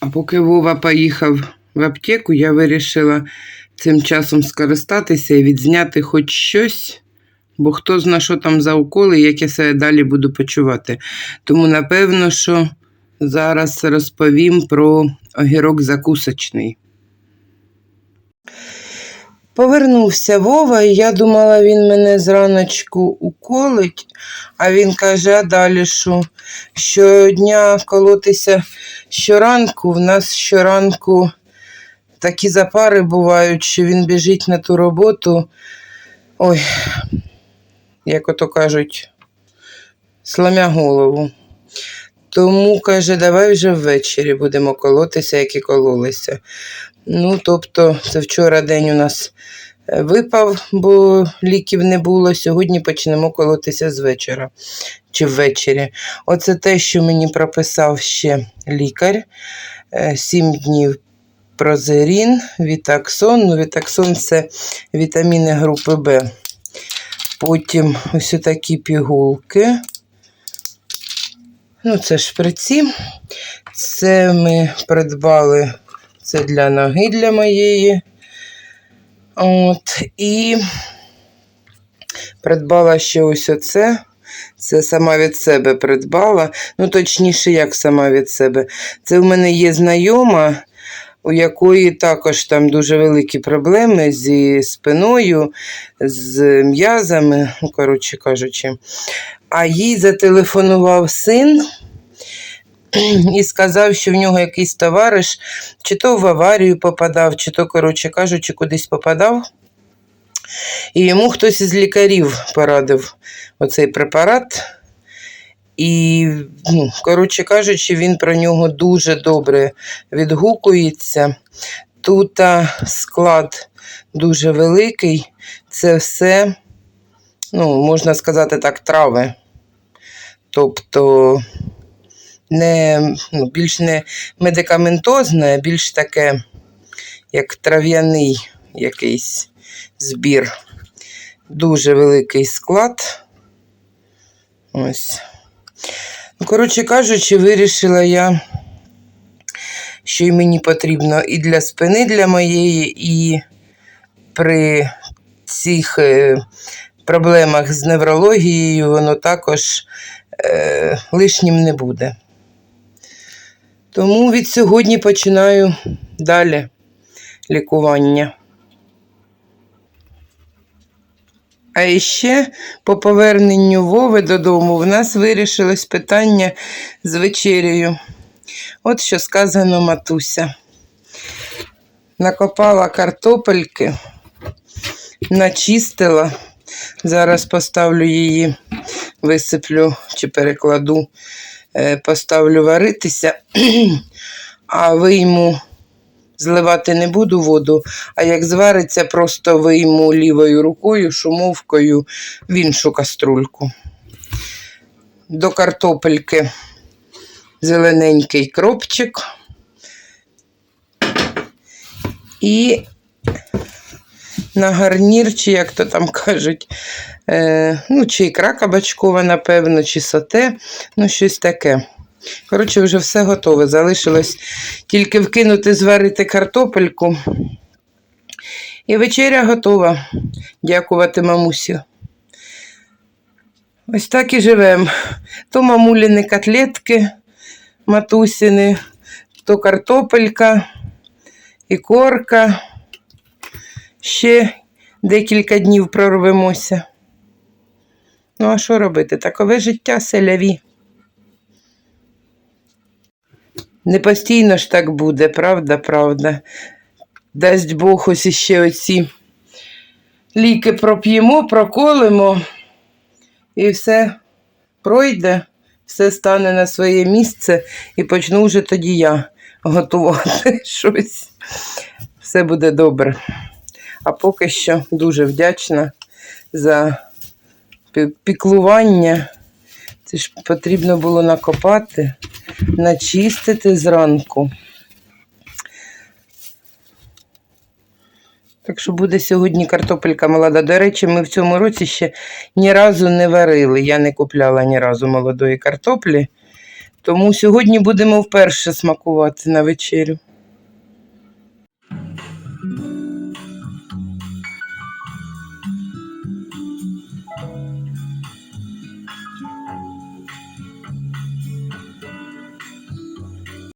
А поки Вова поїхав в аптеку, я вирішила цим часом скористатися і відзняти хоч щось, бо хто зна, що там за уколи, як я себе далі буду почувати. Тому, напевно, що зараз розповім про огірок закусочний. Повернувся Вова, і я думала, він мене зраночку уколить, а він каже, далі що? Щодня колотися щоранку, в нас щоранку такі запари бувають, що він біжить на ту роботу. Ой, як ото кажуть, сломя голову. Тому, каже, давай вже ввечері будемо колотися, як і кололися. Ну, тобто, це вчора день у нас е, випав, бо ліків не було. Сьогодні почнемо колотися з вечора чи ввечері. Оце те, що мені прописав ще лікар. Е, Сім днів прозерін, вітаксон. Ну, вітаксон це вітаміни групи Б. Потім ось такі пігулки. Ну, це шприці. Це ми придбали це для ноги для моєї. От. І придбала ще ось оце. Це сама від себе придбала. Ну, точніше, як сама від себе. Це в мене є знайома, у якої також там дуже великі проблеми зі спиною, з м'язами, ну, коротше кажучи. А їй зателефонував син і сказав, що в нього якийсь товариш, чи то в аварію попадав, чи то, коротше кажучи, кудись попадав. І йому хтось із лікарів порадив оцей препарат. І, коротше кажучи, він про нього дуже добре відгукується. Тут склад дуже великий. Це все, ну, можна сказати так, трави. Тобто не, ну, більш не медикаментозне, а більш таке, як трав'яний якийсь збір. Дуже великий склад. Ось. Ну, коротше кажучи, вирішила я, що й мені потрібно і для спини для моєї, і при цих е, проблемах з неврологією воно також е, лишнім не буде. Тому від сьогодні починаю далі лікування. А ще по поверненню Вови додому в нас вирішилось питання з вечерею. От що сказано матуся. Накопала картопельки, начистила. Зараз поставлю її, висиплю чи перекладу, е, поставлю варитися, а вийму зливати не буду воду, а як звариться, просто вийму лівою рукою, шумовкою в іншу каструльку. До картопельки зелененький кропчик. І на гарнір, чи як то там кажуть, е, ну, чи ікра кабачкова, напевно, чи соте, ну, щось таке. Коротше, вже все готове. Залишилось тільки вкинути, зварити картопельку. І вечеря готова. Дякувати мамусі. Ось так і живемо. То мамуліни котлетки матусіни, то картопелька, і корка. Ще декілька днів прорвемося. Ну, а що робити? Такове життя селяві. Не постійно ж так буде, правда, правда. Дасть Бог ось іще оці ліки проп'ємо, проколимо, і все пройде, все стане на своє місце і почну вже тоді я готувати щось. Все буде добре. А поки що дуже вдячна за піклування. Це ж потрібно було накопати, начистити зранку. Так що буде сьогодні картопелька молода. До речі, ми в цьому році ще ні разу не варили. Я не купляла ні разу молодої картоплі, тому сьогодні будемо вперше смакувати на вечерю.